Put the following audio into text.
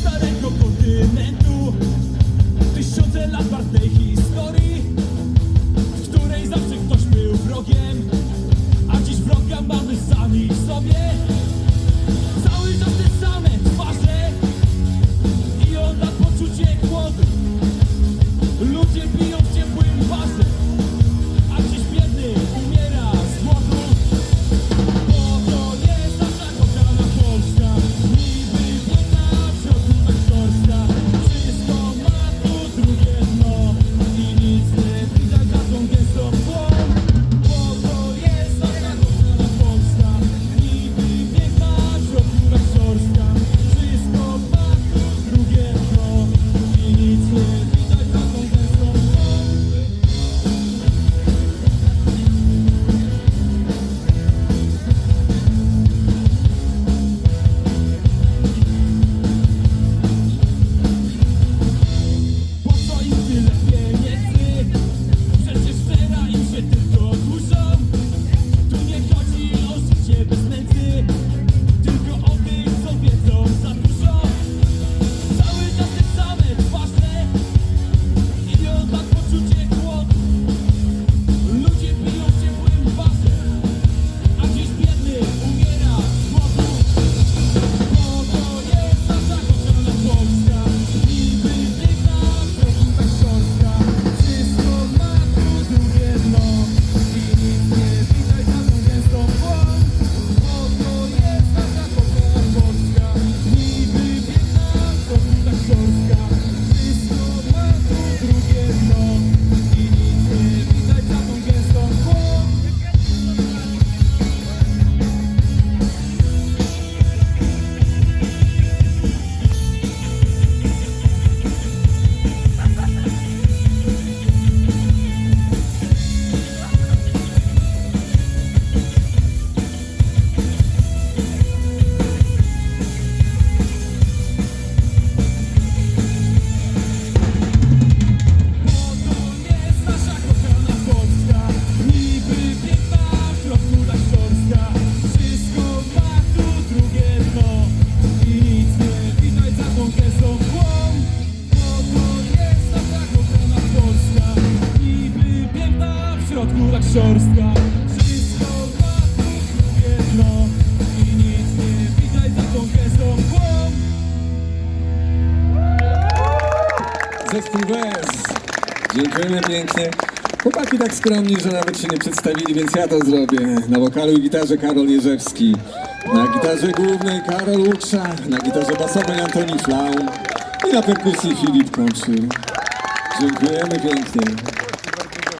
starego kontynentu Tysiące lat Bogiem. A dziś program mamy sami sobie. Cały czas te same szorstka Wszystko jedno I nic nie widać za tą Zespół Wes. Dziękujemy pięknie. Chłopaki tak skromni, że nawet się nie przedstawili, więc ja to zrobię. Na wokalu i gitarze Karol Jerzewski, na gitarze głównej Karol Łuczak, na gitarze basowej Antoni Flaum i na perkusji Filip Kończy. Dziękujemy pięknie.